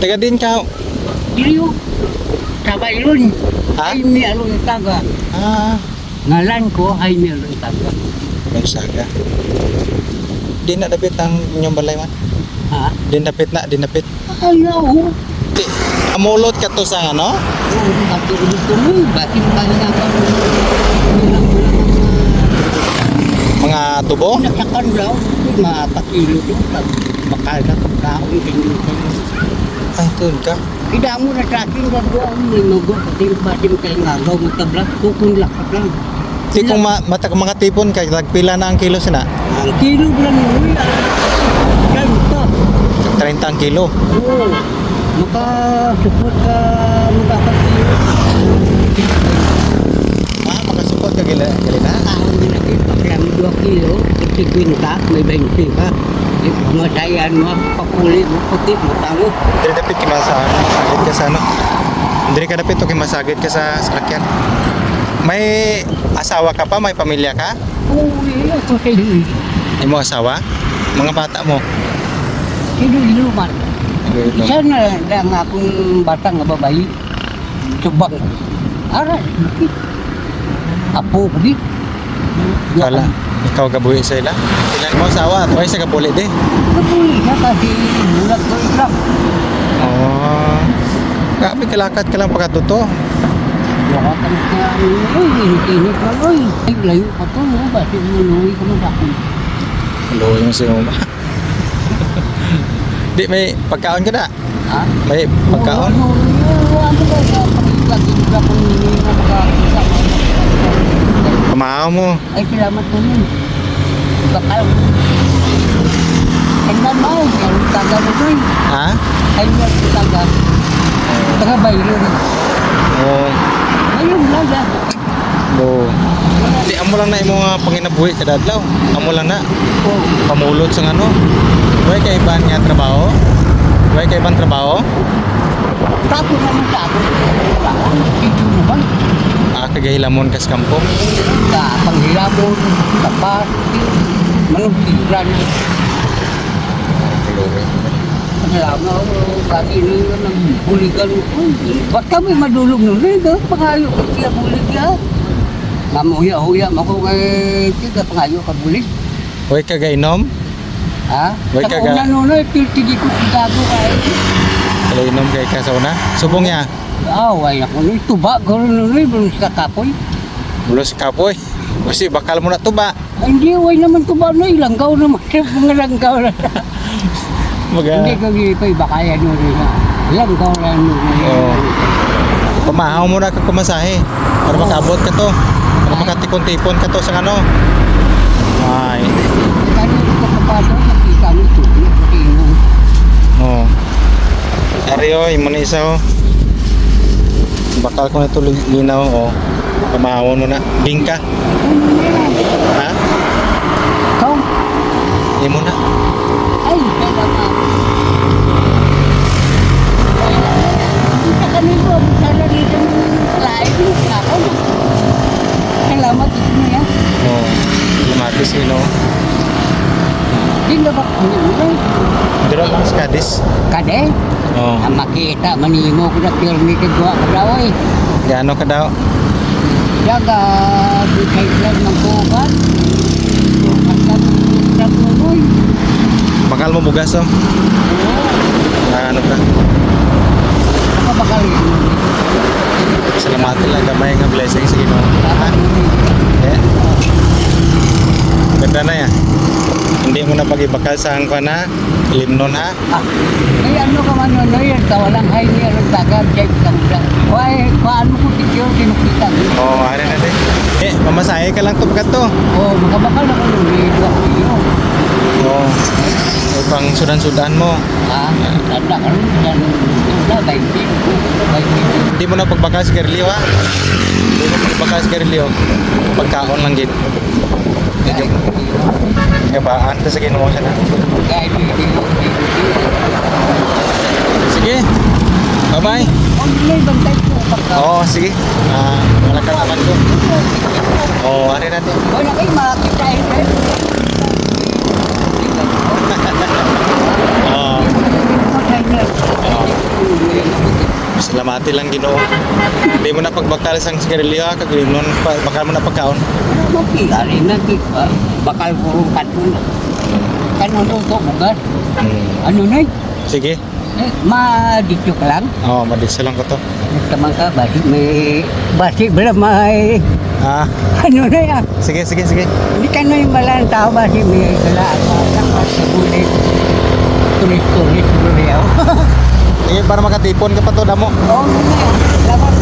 Taga din ka. Diliyo. Sa Bailon. Ha? Jaime Alon Taga. Ah, Ngalan ko, Jaime Alon Taga. Gonzaga. Di na dapit ang inyong balay man. Ha? Di dapit na, di dapit. Ayaw. Di, amulot ka to sa ano? Oo, katulog ko mo. Bakit ba nga pa? Mga tubo? Nakakan daw. Mga pakilo. Bakal na pagkaon. Tingin ko. Ay, tuon ka. Tidak mo na sa akin ka doon. May mago. Pati ba din kayo nga gaw mo tablat. Kukun lakas lang. Di kung ma mata mga tipon ka, nagpila na ang kilo sina. Ang kilo lang yun. Yan pa. 30 ang kilo. Oo. Maka-support ka. Makakapilo. Ah, makasupot ka gila, gila na. Ahon mo na kayo. Pakilang 2 kilo. 50, may 20 ka. Masayan mo. Pakuli mo. Puti mo. Tango. Diri dapit ki masa masagit ka sa ano. Diri ka dapit okay masagit ka sa sakyan. May asawa ka pa, may pamilya ka? Uy, ako sa iyo. Imo asawa? Mga bata mo. Ilu-iluman. Isa na lang akong batang nga babae. Subang. Aray, bakit? Apo ko di. Kala, ikaw gabuhi sa ila. Ilan mo asawa? Tuway sa gabuli di. Kapuli siya kasi bulat ko isang. Oh. Grabe kalakat ka lang pagkatuto. Wala ka na. Uy, init-init ka. Uy, ay layo pa to. No? Basi umuwi ka mo sa akin. Luho yung sinuma. Di, may pagkaon ka na. Ha? May pagkaon. Oo, ano, ano ba sa pakitlagin ka kung hindi na makakita mo. Pamahaw mo. Ay, salamat po nun. Bakal. Tingnan mo, yan taga mo doon. Ha? Ay, yan taga. Taga Baylon. Oo. Ayun lang yan. Oo. Di, amo lang na imo nga panginabuhi kada adlaw. Amo lang na. Oh, Pamulot sa ano. Tuway kay iban nga trabaho. Tuway kay iban trabaho. Tapos naman sa ako. Ito naman. Ah, kagahilamon kas kampo. Sa panghilabon, tapas, manong tigran. Salamat ako. Na yun ang buligan ko. Ba't kami madulog nun? Eh, daw pangayo ko siya bulig ya. Mamuya-huya mo ko kay tiga pangayo ka bulig. Tuway kagainom. Ha? Wait, Sa kaga- una nun eh, tigi ko tigago kay. Kagainom kay ka sa una. Subong niya. Ah, way ako nun. Tuba nun eh, bulong sa kapoy. Bulos kapoy. Kasi bakal mo na tuba. Ay, Hindi, way naman tuba na. Ilanggaw naman. Mga langgaw na. Maga. Hindi ko gipay, baka yan nun eh. Langgaw na nun. Oo. Pamahaw mo na ka kumasahe. Para makabot ka to. Para makatikon-tipon ka to sa ano. Ay. Kaya ko kapado, nakita mo ito. Tingong. Oo. Yung mga isa oh. Bakal ko na ito linaw oh. Pamahawon mo na. Bingka. Ha? Kau, Hindi mo na. ay, kaya ka. Kita kami po, sana dito ng lain, ako. Salamat ito na yan. Oo. Lumatis yun oh. Hindi na ba kami Dito lang sa Cadiz. Kade, Oo. ang makita, manimo ko na pirmi ka gawa ka daw eh. Gaano ka daw? Daga, di kay plan ng kukat. At ang mo mo. Bakal mo bugas oh. Ano ka? Ako bakal yun. Salamatan lang gamay nga blessing sa Ginoo. Ha? Eh? Ganda na yan. Hindi mo na pag-ibakal sa ang na limnon ha. Ah, ay ano ka man ano yun, kawalang hay niya ng tagar, check lang siya. Why, paano ko tikyo, kinukita. Oo, oh, ano na din. Eh, mamasahe ka lang to pagkat to. Oh, makabakal ako ng video. Oo. Oh. pang sudan-sudan mo. Ah, tanda ka rin, yan, tanda, 20, 20. Hindi mo na pagbakal sa Gerlio ha. Hindi mo pagbakal Gerlio. Pagkaon lang gid. Gabaan ta sa Ginoo siya na. Sige. Bye-bye. Oh. Oo, oh, sige. Ah, wala ka naman ko. Oo, oh, ano natin. Wala kayo makakita eh. Oo. Salamati lang ginoo. Hindi mo na pagbakal sang sigarilyo ha, kag mo na bakal mo na pagkaon. Mapilari na di ba? Bakal purong kanto na. Kanon to bugas. Ano na? Sige. Eh, ma-dito ka lang. Oo, oh, madisa lang ko to. Nagtamang ka, basi may... Basi bala may... Ah, Ano na yan? sige, sige, sige. Hindi ka na yung malang tao basi may gala. Dapat sa bulit. Tulis-tulis mo na. Sige, para makatipon ka pa to, damo. Oo, ano na yan? Dapat